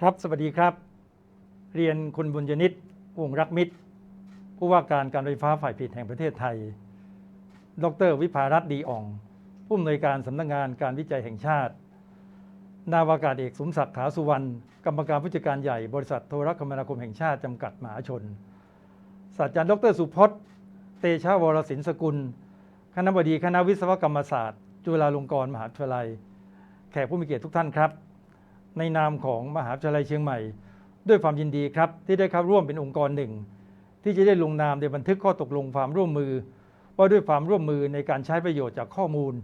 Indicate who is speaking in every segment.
Speaker 1: ครับ สวัสดีครับ เรียนคุณบุญยนิตวงรักมิตร ผู้ว่าการการไฟฟ้าฝ่ายผลิตแห่งประเทศไทย ดรวิภารัตน์ดีอ่อง ผู้อำนวยการสำนักงานการวิจัยแห่งชาติ นาวากาศเอกสมศักดิ์ขาสุวรรณ กรรมการผู้จัดการใหญ่บริษัทโทรคมนาคมแห่งชาติจำกัดมหาชน ศาสตราจารย์ดรสุพจน์ เตชะวรศินสกุล คณบดีคณะวิศวกรรมศาสตร์ จุฬาลงกรณ์มหาวิทยาลัย แขกผู้มีเกียรติทุกท่านครับ ในนามของมหาวิทยาลัยเชียงใหม่ ด้วยความยินดีครับ ที่ได้เข้าร่วมเป็นองค์กรหนึ่ง ที่จะได้ลงนามในบันทึกข้อตกลงความร่วมมือ ว่าด้วยความร่วมมือในการใช้ประโยชน์จากข้อมูล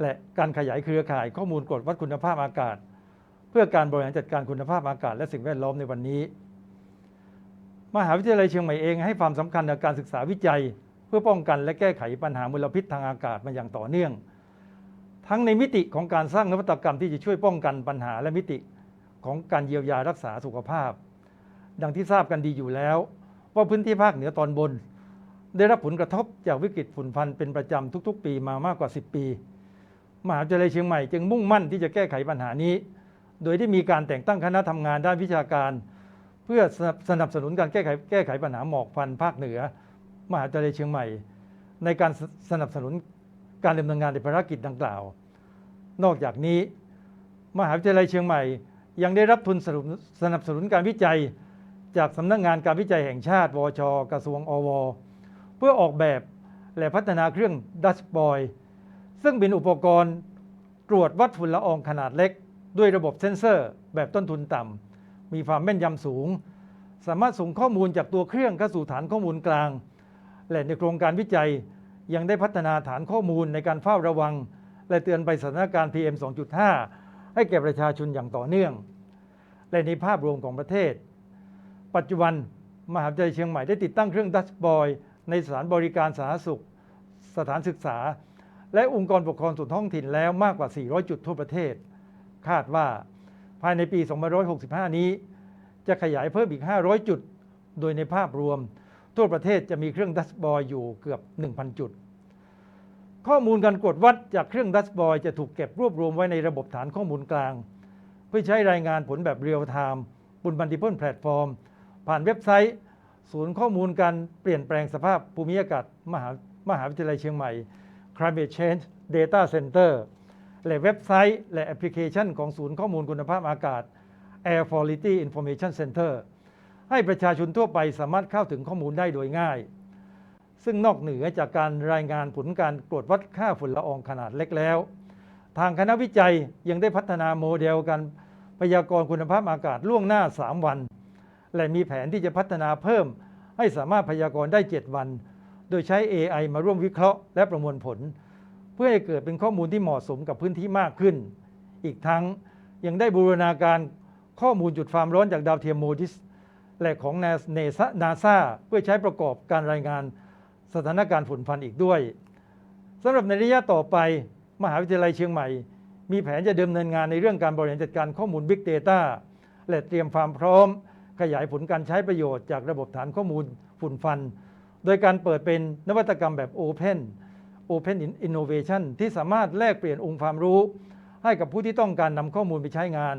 Speaker 1: และการขยายเครือข่ายข้อมูลกฎวัดคุณภาพอากาศ เพื่อการบริหารจัดการคุณภาพอากาศและสิ่งแวดล้อมในวันนี้ มหาวิทยาลัยเชียงใหม่เองให้ความสำคัญกับการศึกษาวิจัย เพื่อป้องกันและแก้ไขปัญหามลพิษทางอากาศมาอย่างต่อเนื่อง ทั้งในมิติของการสร้างนวัตกรรมที่จะช่วยป้องกันปัญหาและมิติของการเยียวยารักษาสุขภาพ ดังที่ทราบกันดีอยู่แล้ว ว่าพื้นที่ภาคเหนือตอนบน ได้รับผลกระทบจากวิกฤตฝุ่นฟันเป็นประจำทุก ๆ ปีมามากกว่า 10 ปี มหาวิทยาลัยเชียงใหม่จึงมุ่งมั่นที่จะแก้ไขปัญหานี้ โดยได้มีการแต่งตั้งคณะทำงานด้านวิชาการ เพื่อสนับสนุนการแก้ไขแก้ไขปัญหาหมอกควันภาคเหนือ มหาวิทยาลัยเชียงใหม่ ในการสสนับสนุน การดำเนินงานในภารกิจดังกล่าว นอกจากนี้ มหาวิทยาลัยเชียงใหม่ ยังได้รับทุนสนับสนุนการวิจัย จากสำนักงานการวิจัยแห่งชาติวชกระทรวงอว เพื่อออกแบบและพัฒนาเครื่องดัชบอยซึ่งเป็นอุปกรณ์ตรวจวัดฝุ่นละอองขนาดเล็ก ด้วยระบบเซ็นเซอร์ แบบต้นทุนต่ำมีความแม่นยำสูง สามารถส่งข้อมูลจากตัวเครื่องเข้าสู่ฐานข้อมูลกลาง และในโครงการวิจัย ยังได้พัฒนาฐานข้อมูลในการเฝ้าระวัง และเตือนไปสถานการณ์ PM 2.5 ให้แก่ประชาชนอย่างต่อเนื่อง และในภาพรวมของประเทศ ปัจจุบันมหาวิทยาลัยเชียงใหม่ได้ติดตั้งเครื่องดัชบอยในสถานบริการสาธารณสุข สถานศึกษา และองค์กรปกครองส่วนท้องถิ่นแล้วมากกว่า 400 จุดทั่วประเทศ คาดว่าภายในปี 2565 นี้ จะขยายเพิ่มอีก 500 จุด โดยในภาพรวม ทั่วประเทศจะมีเครื่องดัชบอยอยู่เกือบ 1,000 จุด ข้อมูลการกดวัดจากเครื่องดัชบอยจะถูกเก็บรวบรวมไว้ในระบบฐานข้อมูลกลาง เพื่อใช้รายงานผลแบบเรียลไทม์บนบันทิเพิลแพลตฟอร์ม ผ่านเว็บไซต์ ศูนย์ข้อมูลการเปลี่ยนแปลงสภาพภูมิอากาศมหามหาวิทยาลัยเชียงใหม่ Climate Change Data Center และเว็บไซต์ และแอปพลิเคชันของศูนย์ข้อมูลคุณภาพอากาศ Air Quality Information Center ให้ประชาชนทั่วไปสามารถเข้าถึงข้อมูลได้โดยง่าย ซึ่งนอกเหนือจากการรายงานผลการตรวจวัดค่าฝุ่นละอองขนาดเล็กแล้ว ทางคณะวิจัยยังได้พัฒนาโมเดลการพยากรณ์คุณภาพอากาศล่วงหน้า 3 วัน และมีแผนที่จะพัฒนาเพิ่ม ให้สามารถพยากรณ์ได้ 7 วัน โดยใช้ AI มาร่วมวิเคราะห์และประมวลผล เพื่อให้เกิดเป็นข้อมูลที่เหมาะสมกับพื้นที่มากขึ้น อีกทั้งยังได้บูรณาการข้อมูลจุดความร้อนจากดาวเทียมโมดิส และของนาซาเพื่อใช้ประกอบการรายงานสถานการณ์ฝุ่นฟันอีกด้วยสำหรับในระยะต่อไป มหาวิทยาลัยเชียงใหม่ มีแผนจะดำเนินงานในเรื่องการบริหารจัดการข้อมูล Big Data และเตรียมความพร้อม ขยายผลการใช้ประโยชน์จากระบบฐานข้อมูลฝุ่นฟัน โดยการเปิดเป็นนวัตกรรมแบบ Open Open Innovation ที่สามารถแลกเปลี่ยนองค์ความรู้ ให้กับผู้ที่ต้องการนำข้อมูลไปใช้งาน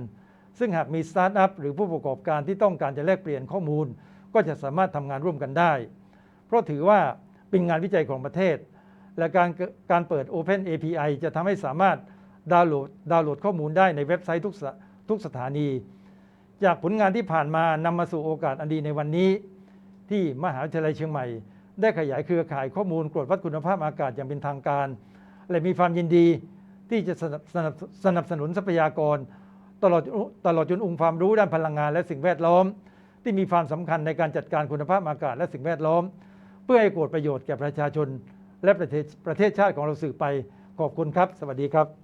Speaker 1: ซึ่งหากมีสตาร์ทอัพหรือผู้ประกอบการที่ต้องการจะแลกเปลี่ยนข้อมูล ก็จะสามารถทำงานร่วมกันได้ เพราะถือว่าเป็นงานวิจัยของประเทศ และการการเปิด Open API จะทำให้สามารถดาวน์โหลดดาวน์โหลดข้อมูลได้ในเว็บไซต์ทุกสทุกสถานี จากผลงานที่ผ่านมานำมาสู่โอกาสอันดีในวันนี้ ที่มหาวิทยาลัยเชียงใหม่ ได้ขยายเครือข่ายข้อมูลตรวจวัดคุณภาพอากาศอย่างเป็นทางการ และมีความยินดีที่จะสนับสนับสนับสนุนทรัพยากร ตลอดตลอดจนองค์ความรู้ด้านพลังงานและสิ่งแวดล้อม ที่มีความสำคัญในการจัดการคุณภาพอากาศและสิ่งแวดล้อม เพื่อให้เกิดประโยชน์แก่ประชาชน และประเทศประเทศชาติของเราสืบไปขอบคุณครับ สวัสดีครับ